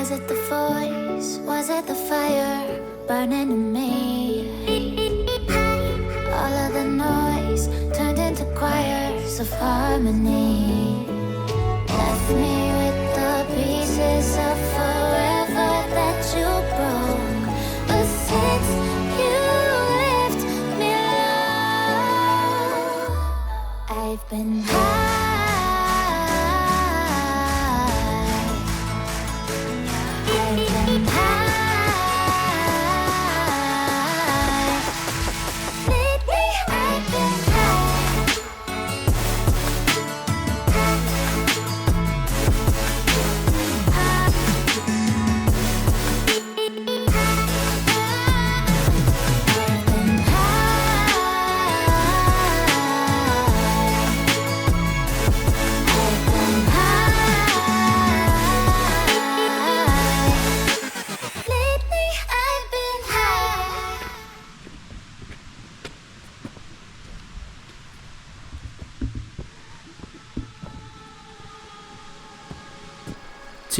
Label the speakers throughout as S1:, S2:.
S1: Was it the voice? Was it the fire burning in me? All of the noise turned into choirs of harmony. Left me with the pieces of forever that you broke. But since you left me alone, I've been high.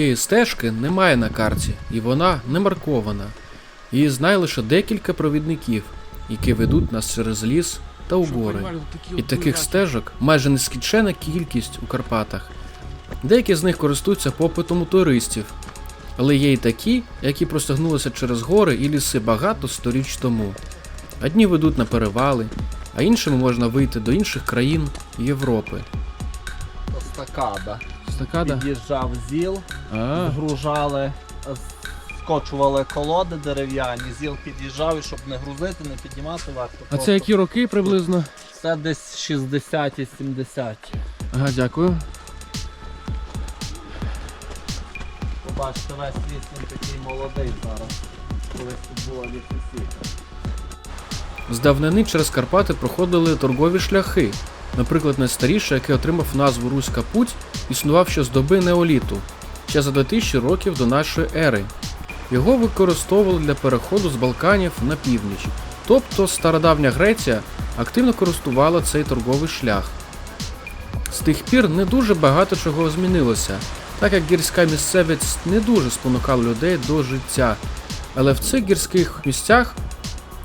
S2: Цієї стежки немає на карті, і вона не маркована. Її знає лише декілька провідників, які ведуть нас через ліс та у гори. І таких стежок майже нескінчена кількість у Карпатах. Деякі з них користуються попитом у туристів, але є й такі, які простягнулися через гори і ліси багато сторіч тому. Одні ведуть на перевали, а іншими можна вийти до інших країн Європи.
S3: Стакада.
S2: Стакада?
S3: Під'їжджав ЗІЛ,
S2: А,
S3: згружали, скочували колоди дерев'яні, ЗІЛ під'їжджав і щоб не грузити, не піднімати варто.
S2: а це які роки приблизно?
S3: Це десь 60-ті, 70-ті.
S2: Ага, дякую.
S3: Побачите, весь ліс він такий молодий зараз. Колись тут була лісосіка.
S2: З давнини через Карпати проходили торгові шляхи. Наприклад, найстаріший, який отримав назву Руська Путь, існував ще з доби неоліту, ще за 2000 років до нашої ери. Його використовували для переходу з Балканів на північ. Тобто стародавня Греція активно користувала цей торговий шлях. З тих пір не дуже багато чого змінилося, так як гірська місцевість не дуже спонукала людей до життя. Але в цих гірських місцях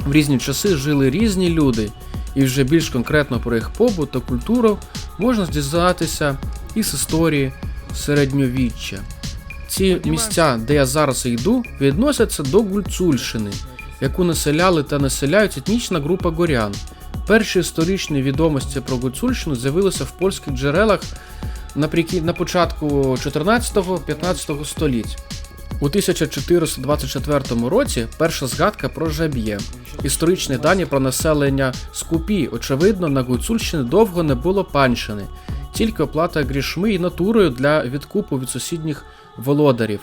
S2: в різні часи жили різні люди, і вже більш конкретно про їх побут та культуру можна дізнатися із історії середньовіччя. Ці місця, де я зараз йду, відносяться до Гульцульщини, яку населяли та населяють етнічна група горян. Перші історичні відомості про Гуцульщину з'явилися в польських джерелах наприкін... на початку 14-15 століть. У 1424 році перша згадка про жаб'є. Історичні дані про населення Скупі, очевидно, на Гуцульщині довго не було панщини, тільки оплата грішми і натурою для відкупу від сусідніх володарів.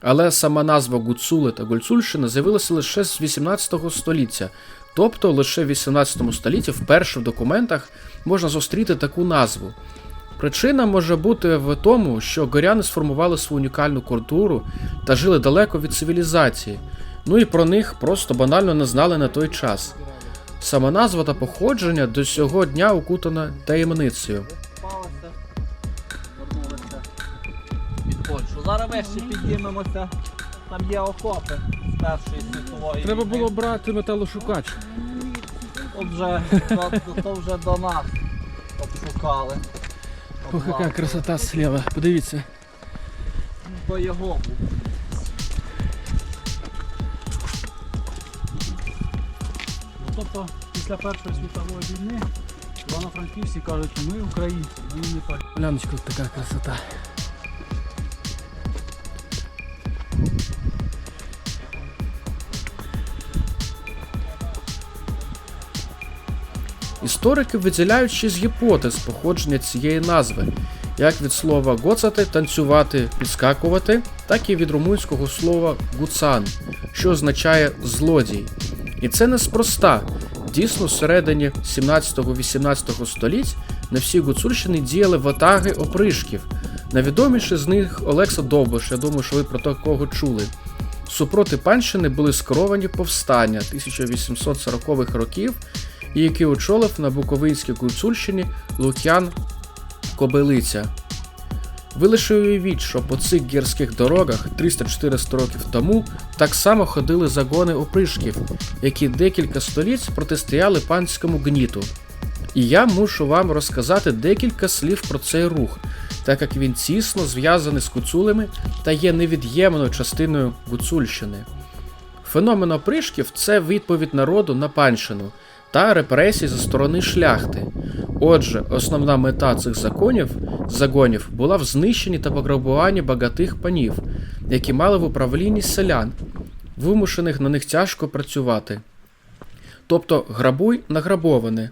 S2: Але сама назва Гуцули та Гуцульщина з'явилася лише з 18 століття, тобто лише в 18 столітті вперше в документах можна зустріти таку назву. Причина може бути в тому, що горяни сформували свою унікальну культуру та жили далеко від цивілізації, ну і про них просто банально не знали на той час. Сама назва та походження до цього дня укутана таємницею.
S3: Зараз вище підіймемося. Там є окопи з Першої світової.
S2: Треба було брати металошукач.
S3: От вже, то, то вже до нас обшукали.
S2: Ох, яка красота слева. Подивіться.
S3: По його.
S4: Ну, тобто, після Першої світової війни Івано-Франківці кажуть, ми українці, ми не палі.
S2: Гляночка, така красота. Історики виділяють шість гіпотез походження цієї назви, як від слова гоцати танцювати, підскакувати, так і від румунського слова гуцан, що означає злодій. І це неспроста. Дійсно, всередині 17-18 століть на всій Гуцульщині діяли ватаги опришків. Найвідоміший з них Олекса Довбиш, я думаю, що ви про такого чули. Супроти панщини були скеровані повстання 1840-х років, і які очолив на Буковинській Гуцульщині Лук'ян Кобилиця. Ви лише уявіть, що по цих гірських дорогах 300-400 років тому так само ходили загони опришків, які декілька століть протистояли панському гніту. І я мушу вам розказати декілька слів про цей рух, так як він тісно зв'язаний з гуцулями та є невід'ємною частиною Гуцульщини. Феномен опришків це відповідь народу на панщину та репресії зі сторони шляхти. Отже, основна мета цих законів, загонів була в знищенні та пограбуванні багатих панів, які мали в управлінні селян, вимушених на них тяжко працювати. Тобто грабуй награбоване.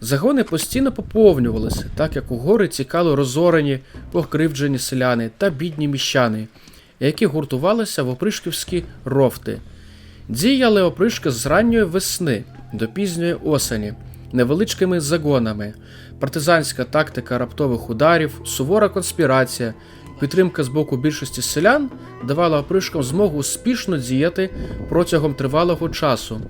S2: Загони постійно поповнювалися, так як у гори тікали розорені, покривджені селяни та бідні міщани, які гуртувалися в опришківські ровти. Діяли опришки з ранньої весни до пізньої осені, невеличкими загонами, партизанська тактика раптових ударів, сувора конспірація, підтримка з боку більшості селян давала опришкам змогу успішно діяти протягом тривалого часу.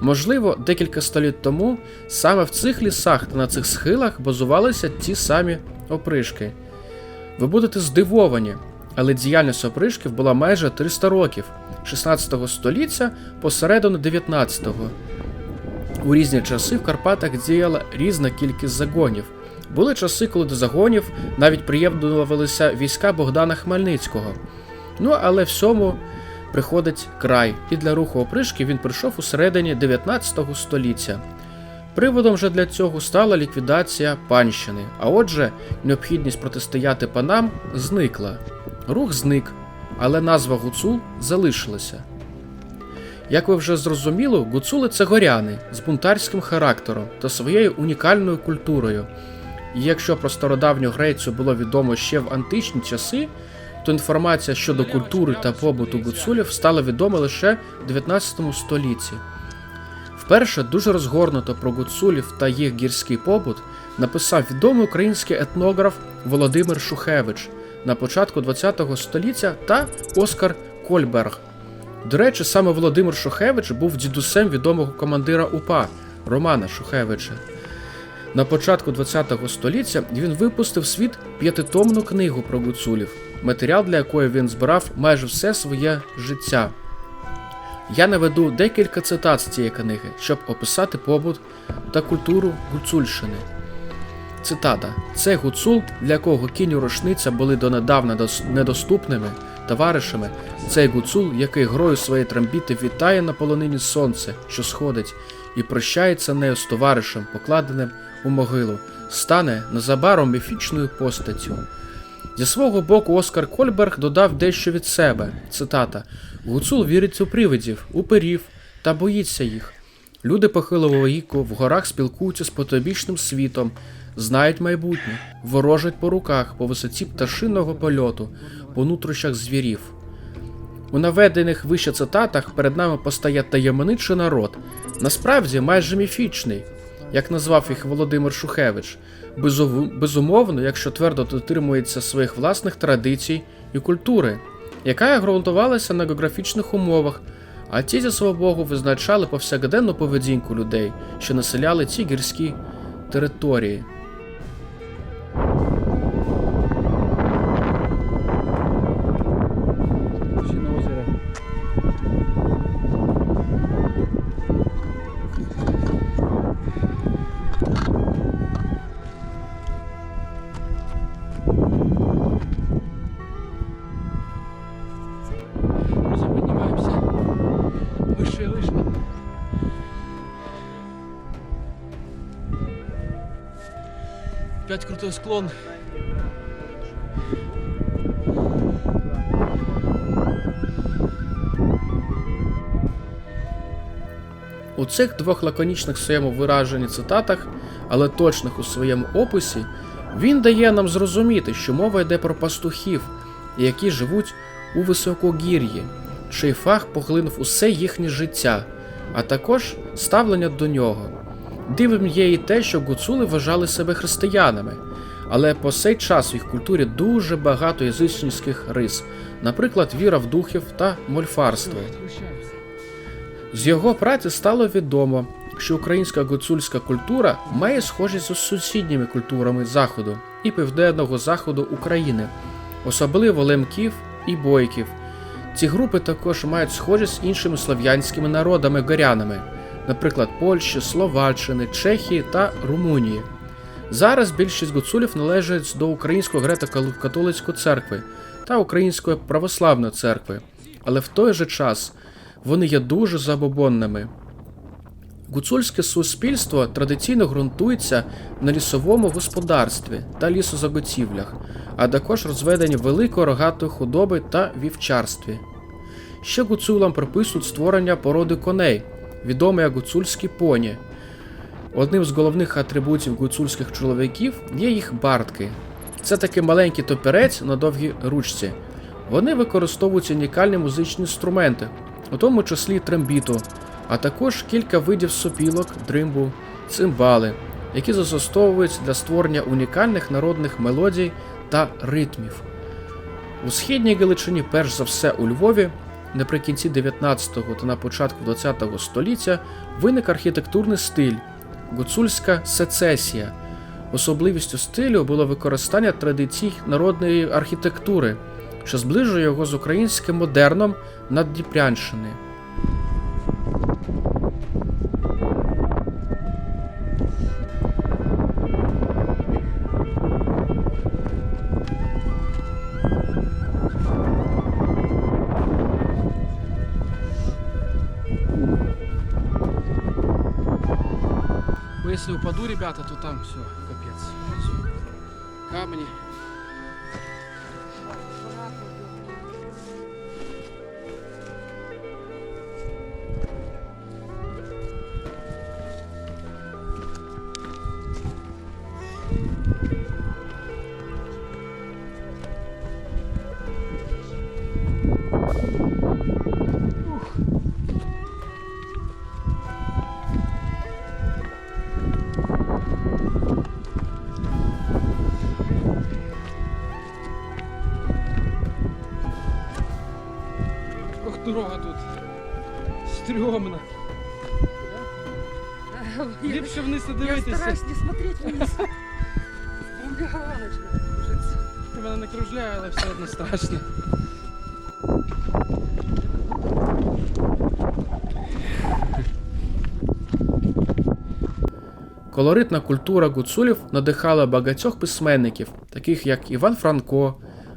S2: Можливо, декілька століть тому саме в цих лісах та на цих схилах базувалися ті самі опришки. Ви будете здивовані, але діяльність опришків була майже 300 років 16 століття по середину 19-го. У різні часи в Карпатах діяла різна кількість загонів. Були часи, коли до загонів навіть приєднувалися війська Богдана Хмельницького. Ну але всьому приходить край, і для руху опришки він прийшов у середині 19 століття. Приводом же для цього стала ліквідація панщини, а отже, необхідність протистояти панам зникла. Рух зник, але назва гуцул залишилася. Як ви вже зрозуміли, гуцули це горяни з бунтарським характером та своєю унікальною культурою. І якщо про стародавню Грецію було відомо ще в античні часи, то інформація щодо культури та побуту гуцулів стала відома лише в 19 столітті. Вперше дуже розгорнуто про гуцулів та їх гірський побут написав відомий український етнограф Володимир Шухевич на початку ХХ століття та Оскар Кольберг. До речі, саме Володимир Шухевич був дідусем відомого командира УПА Романа Шухевича. На початку ХХ століття він випустив світ п'ятитомну книгу про гуцулів, матеріал для якої він збирав майже все своє життя. Я наведу декілька цитат з цієї книги, щоб описати побут та культуру гуцульщини. Цитата: Це гуцул, для якого кінь і рушниця були донедавна недоступними товаришами. Цей гуцул, який грою своєї трембіти вітає на полонині сонце, що сходить, і прощається нею з товаришем, покладеним у могилу, стане незабаром міфічною постаттю. Зі свого боку, Оскар Кольберг додав дещо від себе. Цитата: Гуцул вірить у привидів, у перів та боїться їх. Люди похилого віку в горах спілкуються з потобічним світом, знають майбутнє, ворожать по руках, по висоті пташиного польоту, по нутрощах звірів. У наведених вище цитатах перед нами постає таємничий народ, насправді майже міфічний, як назвав їх Володимир Шухевич. Безумовно, якщо твердо дотримується своїх власних традицій і культури, яка ґрунтувалася на географічних умовах, а ті зі свого богу визначали повсякденну поведінку людей, що населяли ці гірські території. П'ять крутой склон. У цих двох лаконічних своєму вираженні цитатах, але точних у своєму описі, він дає нам зрозуміти, що мова йде про пастухів, які живуть у високогір'ї, чий фах поглинув усе їхнє життя, а також ставлення до нього. Дивним є і те, що гуцули вважали себе християнами, але по сей час в їх культурі дуже багато язичницьких рис, наприклад, віра в духів та мольфарство. З його праці стало відомо, що українська гуцульська культура має схожість з сусідніми культурами Заходу і південного заходу України, особливо лемків і бойків. Ці групи також мають схожість з іншими слов'янськими народами горянами, наприклад, Польщі, Словаччини, Чехії та Румунії. Зараз більшість гуцулів належать до Української греко-католицької церкви та Української православної церкви, але в той же час вони є дуже забобонними. Гуцульське суспільство традиційно ґрунтується на лісовому господарстві та лісозаготівлях, а також розведенні великої рогатої худоби та вівчарстві. Ще гуцулам приписують створення породи коней, відомі як гуцульські поні. Одним з головних атрибутів гуцульських чоловіків є їх бартки. Це такий маленький топірець на довгій ручці. Вони використовують унікальні музичні інструменти, у тому числі трембіту, а також кілька видів сопілок, дримбу, цимбали, які застосовуються для створення унікальних народних мелодій та ритмів. У східній Галичині, перш за все у Львові, наприкінці 19 та на початку 20 століття виник архітектурний стиль гуцульська сецесія. Особливістю стилю було використання традицій народної архітектури, що зближує його з українським модерном Наддніпрянщини. Бо ребята, то там все, капец. Камни. Стрьомна. Ліпше вниз не
S5: Я
S2: дивитися.
S5: стараюсь не смотреть вниз. У меня голова начинает кружиться.
S2: Ти мене не кружляє, але все одно страшно. Колоритна культура гуцулів надихала багатьох письменників, таких як Іван Франко,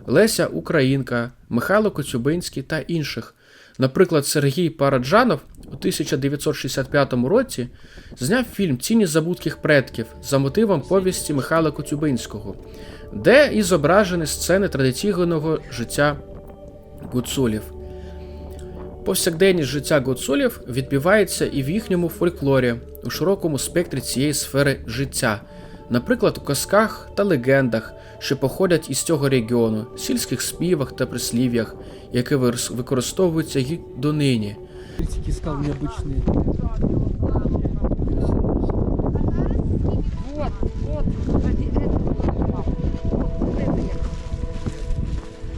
S2: Леся Українка, Михайло Коцюбинський та інших. Наприклад, Сергій Параджанов у 1965 році зняв фільм Тіні забутких предків за мотивом повісті Михайла Коцюбинського, де і зображені сцени традиційного життя гуцулів. Повсякденність життя гуцулів відбивається і в їхньому фольклорі у широкому спектрі цієї сфери життя, наприклад, у казках та легендах, що походять із цього регіону, сільських співах та прислів'ях, які вирс- використовуються й донині.
S4: Критики скал необычные.
S5: Вот, вот, ради этого. Вот это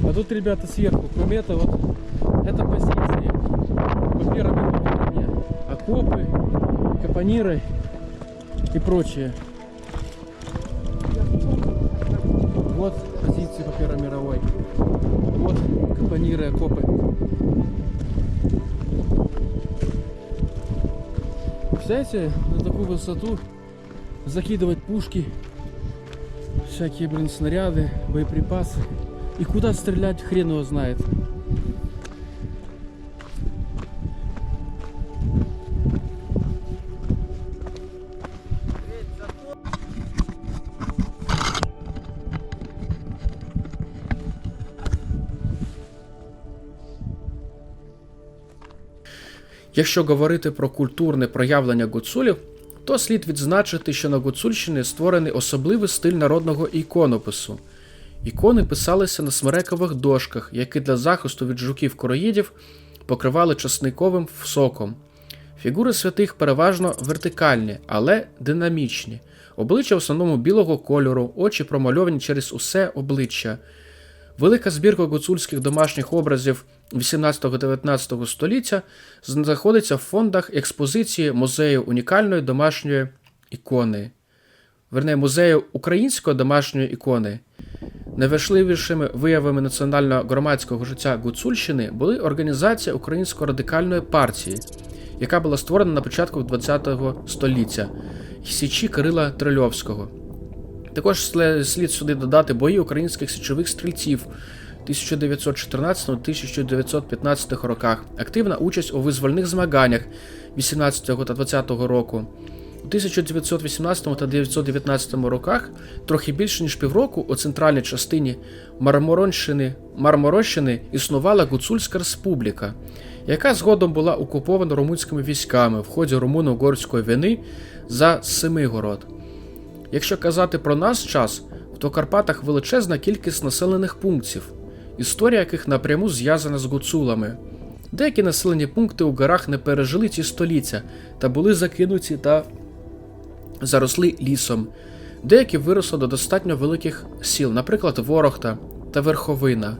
S5: я
S4: А тут, ребята, сверху, кроме этого, вот, это позиции по первой мировой войне. Окопы, капониры и прочее. Вот позиции по Первой мировой. Вот капониры, окопы. Представляете, на такую высоту закидывать пушки, всякие, блин, снаряды, боеприпасы. И куда стрелять, хрен его знает.
S2: Якщо говорити про культурне проявлення гуцулів, то слід відзначити, що на Гуцульщині створений особливий стиль народного іконопису. Ікони писалися на смерекових дошках, які для захисту від жуків короїдів покривали часниковим соком. Фігури святих переважно вертикальні, але динамічні. Обличчя в основному білого кольору, очі промальовані через усе обличчя. Велика збірка гуцульських домашніх образів 18-19 століття знаходиться в фондах експозиції музею унікальної домашньої ікони, верне, музею української домашньої ікони. Найважливішими виявами національно-громадського життя Гуцульщини були організація Української радикальної партії, яка була створена на початку ХХ століття Січі Кирила Трильовського. Також слід сюди додати бої українських січових стрільців 1914-1915 роках, активна участь у визвольних змаганнях 18 та 20 року. У 1918 та 1919 роках трохи більше ніж півроку у центральній частині Марморонщини, Марморощини існувала Гуцульська республіка, яка згодом була окупована румунськими військами в ході румуно-угорської війни за Семигород. Якщо казати про наш час, то в Карпатах величезна кількість населених пунктів, історія яких напряму зв'язана з гуцулами. Деякі населені пункти у горах не пережили ці століття та були закинуті та заросли лісом. Деякі виросли до достатньо великих сіл, наприклад, Ворохта та Верховина.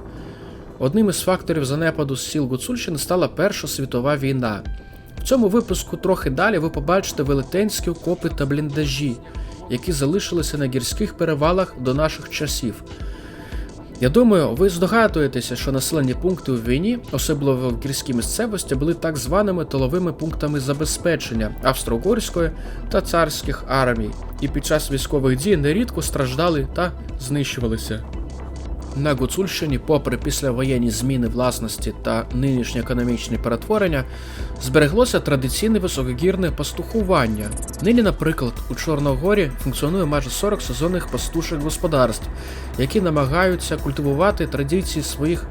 S2: Одним із факторів занепаду сіл Гуцульщини стала Перша світова війна. В цьому випуску трохи далі ви побачите велетенські окопи та бліндажі, які залишилися на гірських перевалах до наших часів. Я думаю, ви здогадуєтеся, що населені пункти у війні, особливо в гірській місцевості, були так званими тиловими пунктами забезпечення австро-угорської та царських армій, і під час військових дій нерідко страждали та знищувалися. На Гуцульщині, попри післявоєнні зміни власності та нинішнє економічне перетворення, збереглося традиційне високогірне пастухування. Нині, наприклад, у Чорногорі функціонує майже 40 сезонних пастуших господарств, які намагаються культивувати традиції своїх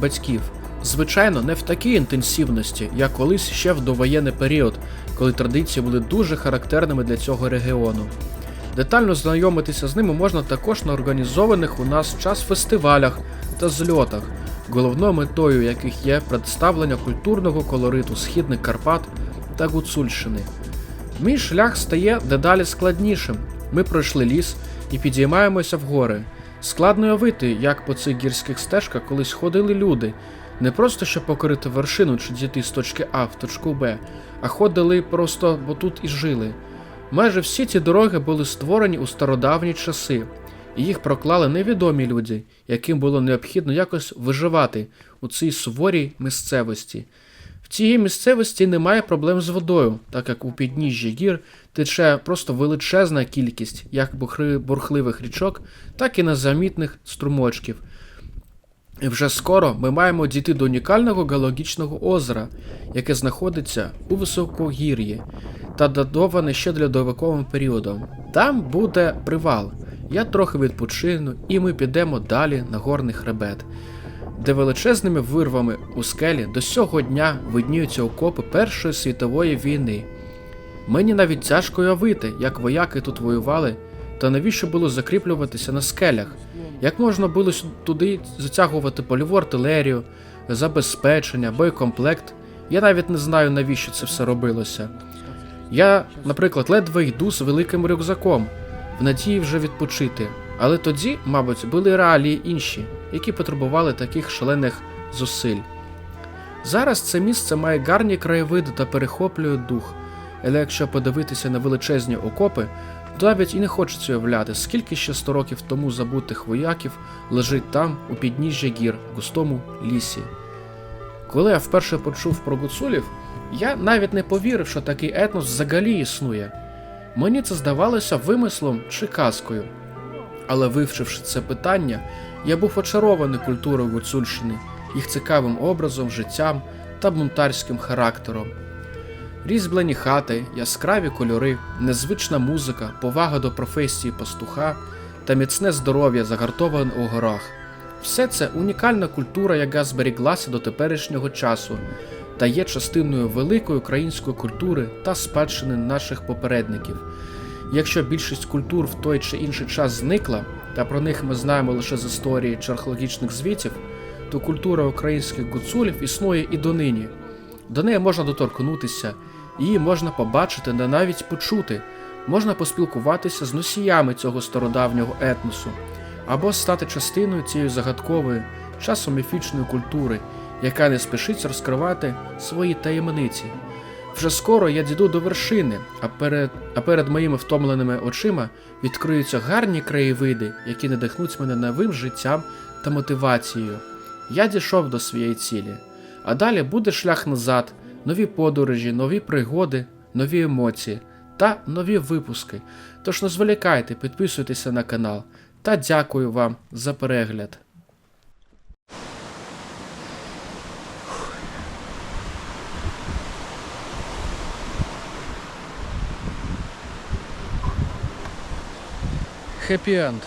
S2: батьків. Звичайно, не в такій інтенсивності, як колись ще в довоєнний період, коли традиції були дуже характерними для цього регіону. Детально знайомитися з ними можна також на організованих у нас час фестивалях та зльотах, головною метою яких є представлення культурного колориту східних Карпат та Гуцульщини. Мій шлях стає дедалі складнішим. Ми пройшли ліс і підіймаємося в гори. Складно уявити, як по цих гірських стежках колись ходили люди, не просто щоб покорити вершину чи дійти з точки А в точку Б, а ходили просто, бо тут і жили. Майже всі ці дороги були створені у стародавні часи, і їх проклали невідомі люди, яким було необхідно якось виживати у цій суворій місцевості. В цій місцевості немає проблем з водою, так як у підніжжі гір тече просто величезна кількість як бурхливих річок, так і незамітних струмочків. І вже скоро ми маємо дійти до унікального геологічного озера, яке знаходиться у високогір'ї та датоване ще для довиковим періодом. Там буде привал. Я трохи відпочину, і ми підемо далі на горний хребет, де величезними вирвами у скелі до сього дня видніються окопи Першої світової війни. Мені навіть тяжко уявити, як вояки тут воювали, та навіщо було закріплюватися на скелях, як можна було туди затягувати польову артилерію, забезпечення, боєкомплект. Я навіть не знаю, навіщо це все робилося. Я, наприклад, ледве йду з великим рюкзаком, в надії вже відпочити. Але тоді, мабуть, були реалії інші, які потребували таких шалених зусиль. Зараз це місце має гарні краєвиди та перехоплює дух, але якщо подивитися на величезні окопи, навіть і не хочеться уявляти, скільки ще 100 років тому забутих вояків лежить там, у підніжжі гір, в густому лісі. Коли я вперше почув про гуцулів, я навіть не повірив, що такий етнос взагалі існує. Мені це здавалося вимислом чи казкою. Але вивчивши це питання, я був очарований культурою Гуцульщини, їх цікавим образом, життям та бунтарським характером. Різьблені хати, яскраві кольори, незвична музика, повага до професії пастуха та міцне здоров'я загартоване у горах. Все це унікальна культура, яка зберіглася до теперішнього часу та є частиною великої української культури та спадщини наших попередників. Якщо більшість культур в той чи інший час зникла, та про них ми знаємо лише з історії чи археологічних звітів, то культура українських гуцулів існує і донині. До неї можна доторкнутися, її можна побачити та навіть почути, можна поспілкуватися з носіями цього стародавнього етносу, або стати частиною цієї загадкової, часом міфічної культури, яка не спішить розкривати свої таємниці. Вже скоро я дійду до вершини, а перед, а перед моїми втомленими очима відкриються гарні краєвиди, які надихнуть мене новим життям та мотивацією. Я дійшов до своєї цілі. А далі буде шлях назад, нові подорожі, нові пригоди, нові емоції та нові випуски. Тож не зволікайте, підписуйтеся на канал та дякую вам за перегляд. Хеппі енд.